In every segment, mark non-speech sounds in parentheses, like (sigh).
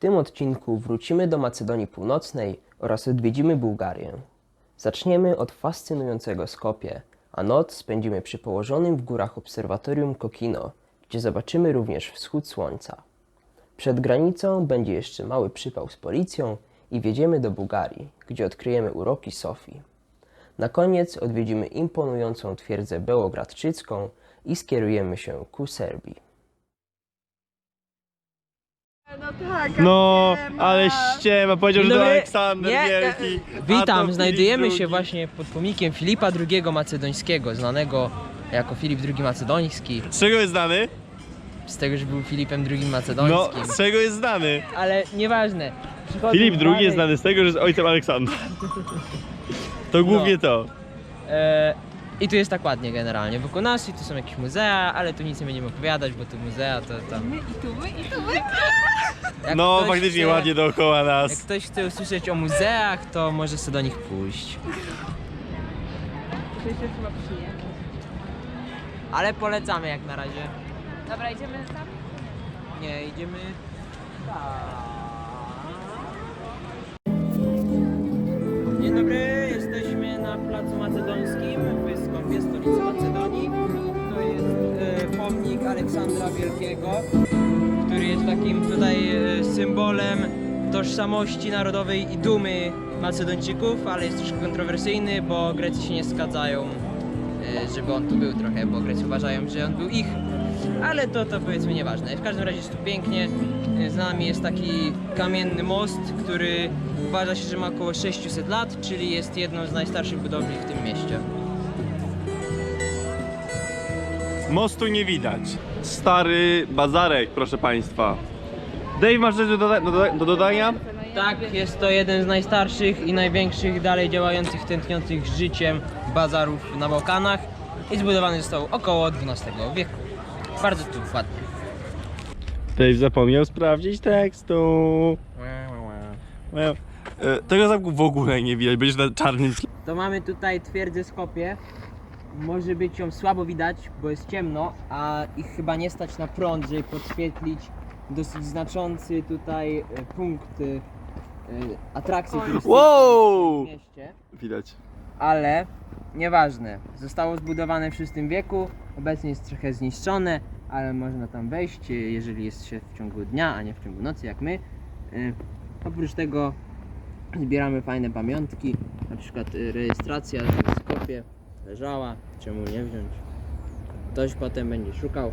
tym odcinku wrócimy do Macedonii Północnej oraz odwiedzimy Bułgarię. Zaczniemy od fascynującego Skopie, a noc spędzimy przy położonym w górach obserwatorium Kokino, gdzie zobaczymy również wschód słońca. Przed granicą będzie jeszcze mały przypał z policją i wjedziemy do Bułgarii, gdzie odkryjemy uroki Sofii. Na koniec odwiedzimy imponującą twierdzę Bełogradczycką i skierujemy się ku Serbii. No tak. No, ale ściema, powiedział, że Dzień to dobry. Aleksander Nie, Wielki. a to Witam, Filip znajdujemy II. się właśnie pod pomnikiem Filipa II Macedońskiego, znanego jako Filip II Macedoński, Z czego jest znany? z tego, że był Filipem II No, Macedońskim. z czego jest znany? Ale nieważne. Przychodzą Filip II dalej. jest znany z tego, że jest ojcem Aleksandra. To głównie to. E, I tu jest tak ładnie generalnie. Wokół nas i tu są jakieś muzea, ale tu nic nie będziemy opowiadać, bo tu muzea to tam. My i tu, my i tu, my. Jak No, ktoś faktycznie chce- ładnie dookoła Jak nas. ktoś chce usłyszeć o muzeach, to może sobie do nich pójść. To chyba. Ale polecamy jak na razie. Dobra, idziemy tam? Nie, idziemy. Dzień dobry, jesteśmy na Placu Macedońskim Stolicy Macedonii. To jest e, pomnik Aleksandra Wielkiego, który jest takim tutaj e, symbolem tożsamości narodowej i dumy Macedończyków, ale jest troszkę kontrowersyjny, bo Grecy się nie zgadzają, e, żeby on tu był trochę, bo Grecy uważają, że on był ich. Ale to, to powiedzmy nieważne. W każdym razie jest tu pięknie. Z nami jest taki kamienny most, który uważa się, że ma około 600 lat, czyli jest jedną z najstarszych budowli w tym mieście. Mostu nie widać. Stary bazarek, proszę państwa. Dave, masz coś do, doda- do, do dodania? Tak, jest to jeden z najstarszych i największych dalej działających, tętniących życiem bazarów na Bałkanach i zbudowany został około XII wieku. Bardzo tu ładnie. Dave zapomniał sprawdzić tekstu. Well, e, Tego zamku w ogóle nie widać, będziesz na czarnym tle. To mamy tutaj twierdzę Skopie. Może być ją słabo widać, bo jest ciemno, a ich chyba nie stać na prąd, żeby podświetlić dosyć znaczący tutaj e, punkt e, e, atrakcji Wow! w mieście. Widać. Ale nieważne. Zostało zbudowane w VI wieku, obecnie jest trochę zniszczone, ale można tam wejść, e, jeżeli jest się w ciągu dnia, a nie w ciągu nocy jak my. E, Oprócz tego zbieramy fajne pamiątki, na przykład e, rejestracja w Skopie leżała, czemu nie wziąć. Ktoś potem będzie szukał,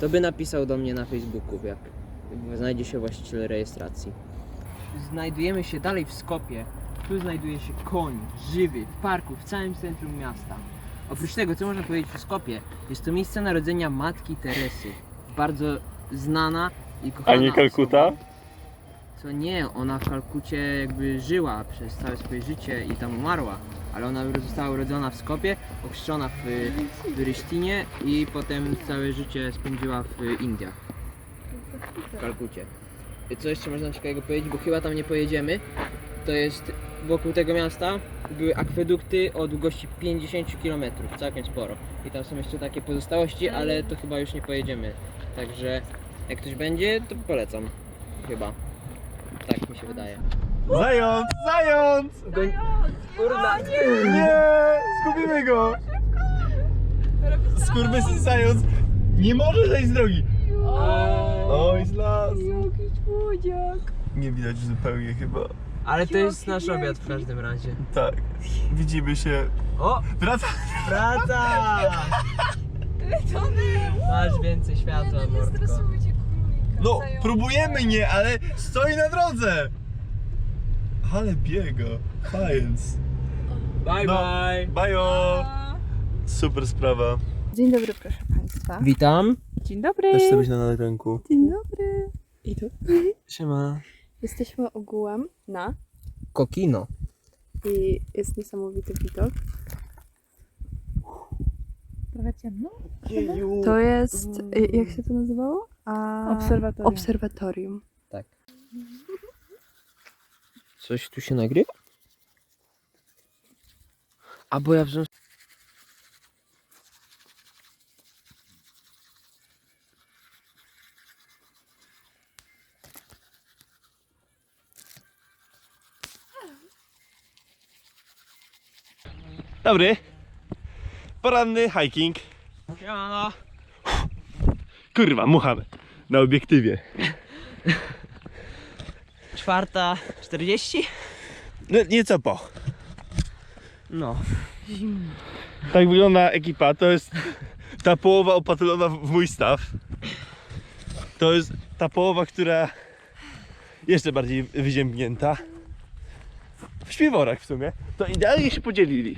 to by napisał do mnie na Facebooku, jak znajdzie się właściciel rejestracji. Znajdujemy się dalej w Skopie. Tu znajduje się koń, żywy, w parku, w całym centrum miasta. Oprócz tego, co można powiedzieć o Skopie, jest to miejsce narodzenia matki Teresy. Bardzo znana i kochana A nie Kalkuta? Osoba. Co nie, ona w Kalkucie jakby żyła przez całe swoje życie i tam umarła. Ale ona została urodzona w Skopie, ochrzczona w, w i potem całe życie spędziła w Indiach. W Kalkucie. Co jeszcze można ciekawego powiedzieć, bo chyba tam nie pojedziemy. To jest wokół tego miasta były akwedukty o długości 50 km, całkiem sporo. I tam są jeszcze takie pozostałości, ale to chyba już nie pojedziemy. Także jak ktoś będzie, to polecam. Chyba. Tak mi się wydaje. Zając! Zając! Kurna! Nie! Zgubimy go! Skurwysyn zając! Nie może zejść z drogi! Oj, z las! Jakiś młodziak. Nie widać zupełnie chyba. Ale to jest nasz obiad w każdym razie. Tak. Widzimy się. O! Wraca! Wraca! (laughs) Masz więcej światła, mordko. No, próbujemy nie, ale stoi na drodze! Ale biega. Science. Bye No. bye! Bajo! Super sprawa. Dzień dobry, proszę Państwa. Witam. Dzień dobry. Też chcę być na nagręku. Dzień dobry. I tu. Siema. Jesteśmy ogółem na Kokino. i jest niesamowity widok. Trochę ciemno. To jest, y, jak się to nazywało? A, Obserwatorium. obserwatorium. Tak. Coś tu się nagrywa? A bo ja wziąłem... Dobry. Poranny hiking. Kurwa, muchamy na obiektywie. Czwarta 40? No, nieco po. No. Tak wygląda ekipa. To jest ta połowa opatrona w mój staw. To jest ta połowa, która jeszcze bardziej wyziębnięta. W śpiworach w sumie. To idealnie się podzielili.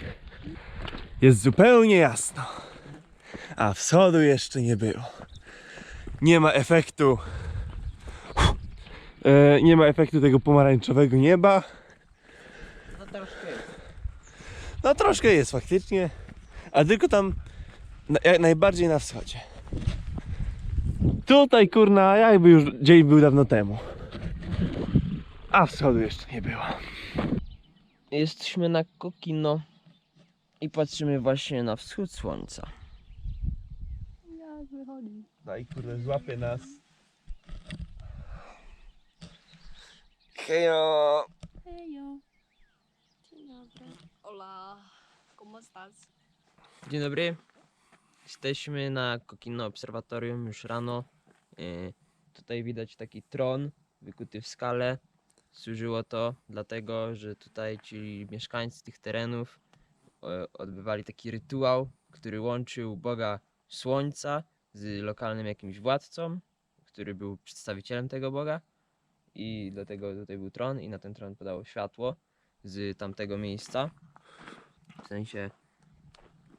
Jest zupełnie jasno. A wschodu jeszcze nie było. Nie ma efektu. E, nie ma efektu tego pomarańczowego nieba. No troszkę jest. No troszkę jest faktycznie, a tylko tam na, jak najbardziej na wschodzie. Tutaj kurna, jakby już dzień był dawno temu. A wschodu jeszcze nie było. Jesteśmy na Kokino i patrzymy właśnie na wschód słońca. Jak wychodzi? Daj kurde, złapie nas. Hejo! Hejo. Dzień dobry. Hola. ¿Cómo estás? Dzień dobry. Jesteśmy na Kokino Obserwatorium już rano. Yy, tutaj widać taki tron wykuty w skale. Służyło to dlatego, że tutaj ci mieszkańcy tych terenów e, odbywali taki rytuał, który łączył Boga Słońca z lokalnym jakimś władcą, który był przedstawicielem tego Boga. I dlatego tutaj był tron i na ten tron podało światło z tamtego miejsca. W sensie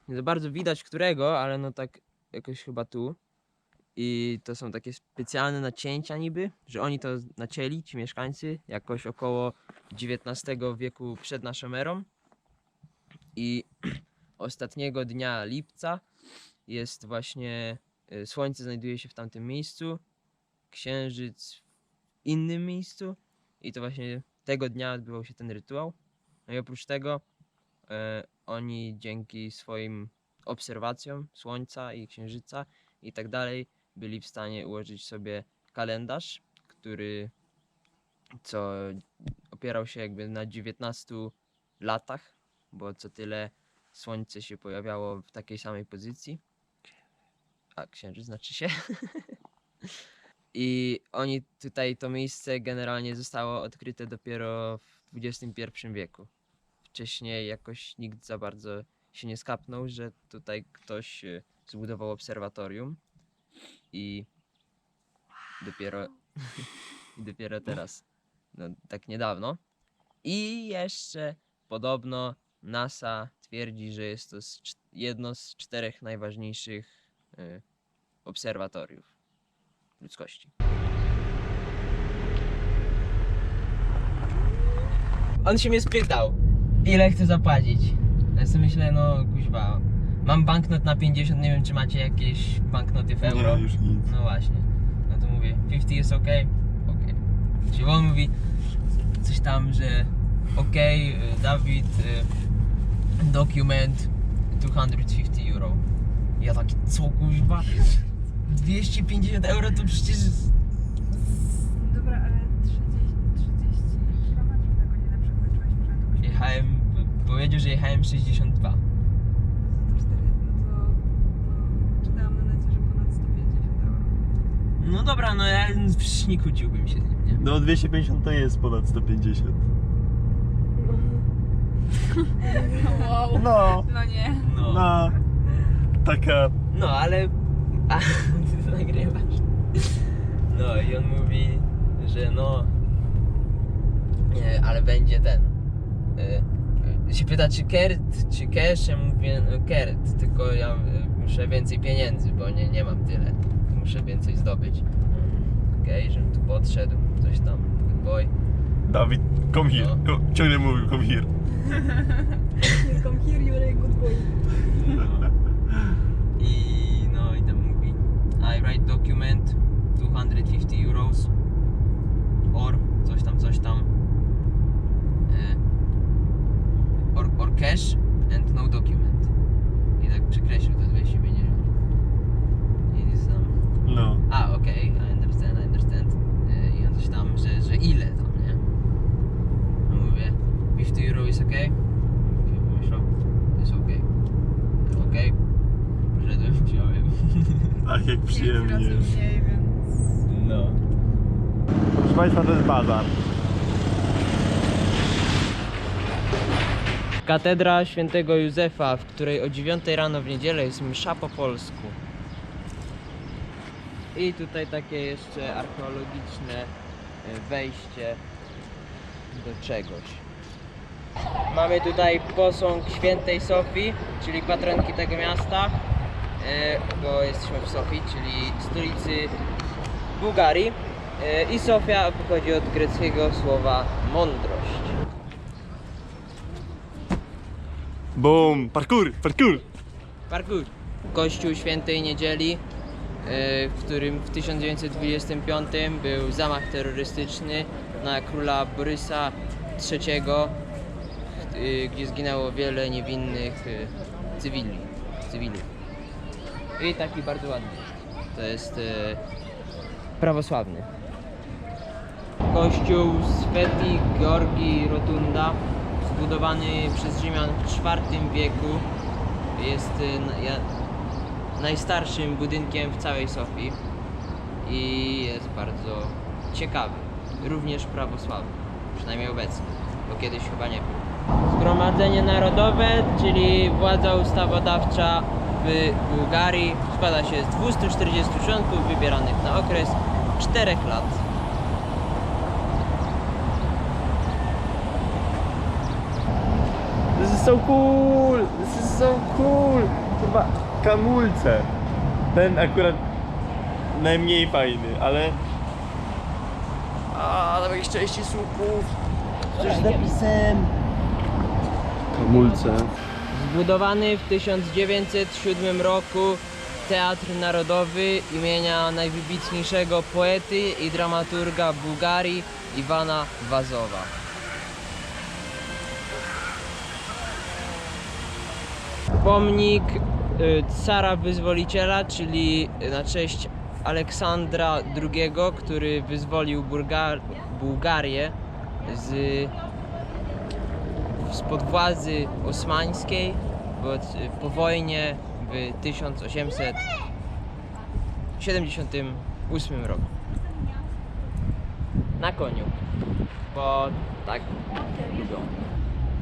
nie za bardzo widać którego, ale no tak jakoś chyba tu. I to są takie specjalne nacięcia niby, że oni to nacięli, ci mieszkańcy, jakoś około XIX wieku przed naszą erą. I (clears throat) ostatniego dnia lipca jest właśnie, słońce znajduje się w tamtym miejscu, księżyc w innym miejscu i to właśnie tego dnia odbywał się ten rytuał. No i oprócz tego e, oni dzięki swoim obserwacjom Słońca i Księżyca i tak dalej byli w stanie ułożyć sobie kalendarz, który co opierał się jakby na 19 latach, bo co tyle Słońce się pojawiało w takiej samej pozycji. A Księżyc znaczy się. (laughs) I oni tutaj to miejsce generalnie zostało odkryte dopiero w XXI wieku wcześniej jakoś nikt za bardzo się nie skapnął, że tutaj ktoś e, zbudował obserwatorium i dopiero, (laughs) i dopiero teraz, no tak niedawno. I jeszcze podobno NASA twierdzi, że jest to jedno z czterech najważniejszych e, obserwatoriów ludzkości. On się mnie spytał, ile chcę zapłacić. Ja sobie myślę, no kuźwa, mam banknot na 50, nie wiem czy macie jakieś banknoty w euro. już nic. No właśnie. No to mówię, 50 jest ok? Ok. Czyli on mówi coś tam, że ok, y, Dawid, y, document 250 euro. Ja taki, co kuźwa? 250 euro to przecież Dobra, ale 30, 30 kilometrów na godzinę przekroczyłeś prędkość. jechałem, powiedział, że jechałem 62. No to 4, no to no, czytałam na necie, że ponad 150 euro. No dobra, no ja przecież nie kłóciłbym się z nim, nie? No 250 to jest ponad 150. (laughs) Wow. No, No nie. No, no, no. Taka. ale... A, (laughs) ty to nagrywasz. No i on mówi, że no... Nie, ale będzie ten... Y, y, się pyta, czy kert, czy cash, ja mówię, no kert, tylko ja y, muszę więcej pieniędzy, bo nie, nie mam tyle. Muszę więcej zdobyć. Okej, okay, żebym tu podszedł, coś tam, good boy. Dawid, come here. No. Ko- ciągle mówił, come here. (laughs) Come here, you're a good boy (laughs) no i tam mówi I write document 250 euros or coś tam, coś tam. E, or, or cash and no document. I tak przekreślił to 250 i jest tam No. a okej, I understand, I understand. E, i on coś tam, że, że ile tam, nie? Mówię 50 euro is okay I pomyślał, jest ok Przyjemnie. mniej, więc... No. Proszę Państwa, to jest bazar. Katedra świętego Józefa, w której o 9 rano w niedzielę jest msza po polsku. I tutaj takie jeszcze archeologiczne e, wejście do czegoś. Mamy tutaj posąg świętej Sofii, czyli patronki tego miasta, bo jesteśmy w Sofii, czyli stolicy Bułgarii. E, I Sofia pochodzi od greckiego słowa mądrość. Boom! Parkour! Parkour! Parkour. Kościół Świętej Niedzieli, e, w którym w 1925 był zamach terrorystyczny na króla Borysa III, e, gdzie zginęło wiele niewinnych e, cywili, cywilów. I taki bardzo ładny jest. To jest e, prawosławny. Kościół Sveti Georgi Rotunda, zbudowany przez Rzymian w IV wieku, jest na- ja- najstarszym budynkiem w całej Sofii i jest bardzo ciekawy, również prawosławny, przynajmniej obecnie, bo kiedyś chyba nie był. Zgromadzenie Narodowe, czyli władza ustawodawcza w Bułgarii, składa się z 240 członków wybieranych na okres 4 lat. This is so cool! This is so cool! Chyba kamulce. Ten akurat najmniej fajny, ale... A, jakieś części słupów. Coś z napisem. Kamulce. Zbudowany w 1907 roku Teatr Narodowy imienia najwybitniejszego poety i dramaturga Bułgarii Iwana Wazowa. Pomnik y, cara wyzwoliciela, czyli na cześć Aleksandra II, który wyzwolił Bułgarię z spod władzy osmańskiej, po wojnie w 1878 roku. Na koniu, bo tak lubią.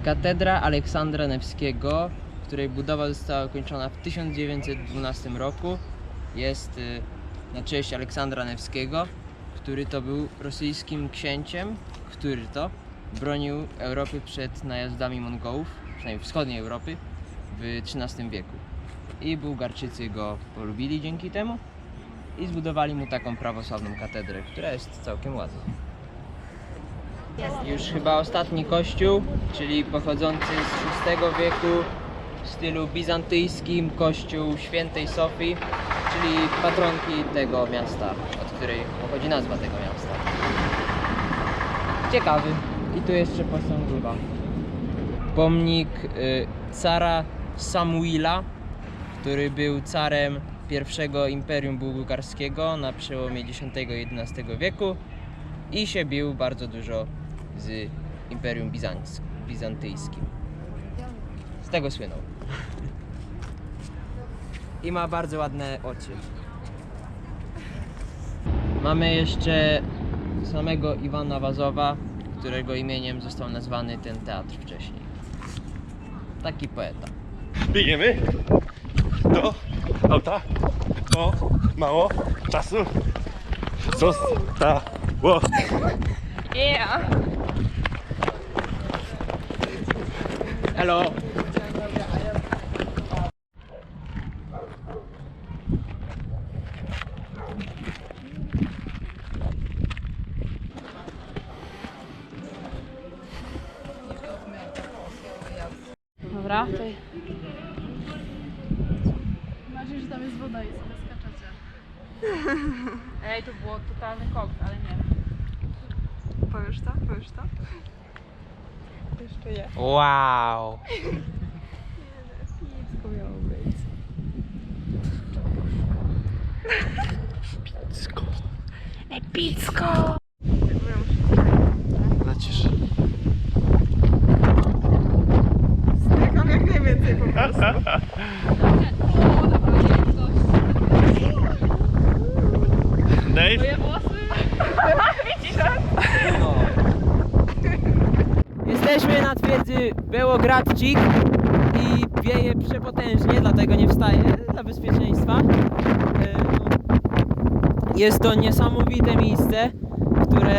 Katedra Aleksandra Nevskiego, której budowa została ukończona w 1912 roku, jest y, na cześć Aleksandra Nevskiego, który to był rosyjskim księciem, który to bronił Europy przed najazdami Mongołów, przynajmniej wschodniej Europy, w XIII wieku. I Bułgarczycy go polubili dzięki temu i zbudowali mu taką prawosławną katedrę, która jest całkiem ładna. Już chyba ostatni kościół, czyli pochodzący z VI wieku w stylu bizantyjskim kościół świętej Sofii, czyli patronki tego miasta, od której pochodzi nazwa tego miasta. Ciekawy. I tu jeszcze posągowa. Pomnik y, cara Samuila, który był carem pierwszego imperium bułgarskiego na przełomie X i XI wieku i się bił bardzo dużo z imperium bizantyjskim. Z tego słynął. I ma bardzo ładne oczy. Mamy jeszcze samego Iwana Wazowa, którego imieniem został nazwany ten teatr wcześniej. Taki poeta. Biegniemy do auta. O, mało czasu. Zostało. Yeah! Hello! Dobra, to... Macie, że tam jest woda i sobie skaczecie. (laughs) Ej, to było totalny koks, ale nie. Powiesz to? Powiesz to? Jeszcze (laughs) nie. Wow! Nic miało być. Epicko! Lecisz. Stykam jak najwięcej po prostu. twierdzy I wieje przepotężnie, dlatego nie wstaję dla bezpieczeństwa. Jest to niesamowite miejsce, które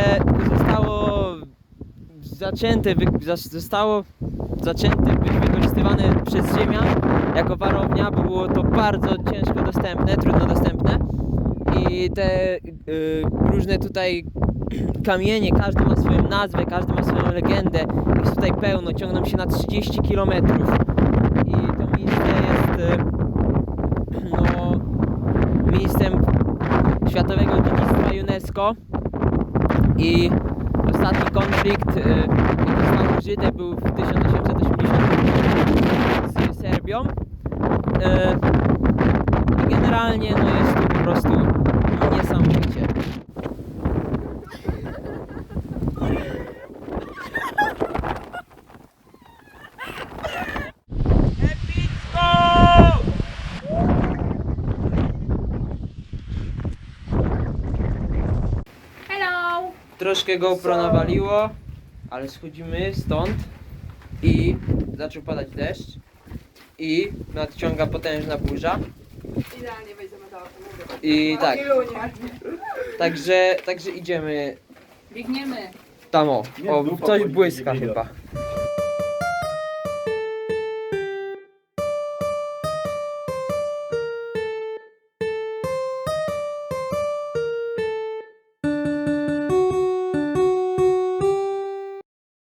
zostało zas- zostało zaczęte być wykorzystywane przez Ziemian jako warownia, było to bardzo ciężko dostępne, trudno dostępne i te y, różne tutaj kamienie, każdy ma swoją nazwę, każdy ma swoją legendę, jest tutaj pełno, ciągną się na 30 km i to miejsce jest y, no, miejscem Światowego Dziedzictwa UNESCO i ostatni konflikt, y, jaki został użyty był w 1880 z Serbią. I generalnie no jest tu po prostu niesamowicie. Hello! Troszkę GoPro nawaliło, ale schodzimy stąd i zaczął padać deszcz i nadciąga potężna burza. Idealnie wejdziemy do i tak, także, także idziemy. Biegniemy. tam o, o coś błyska chyba.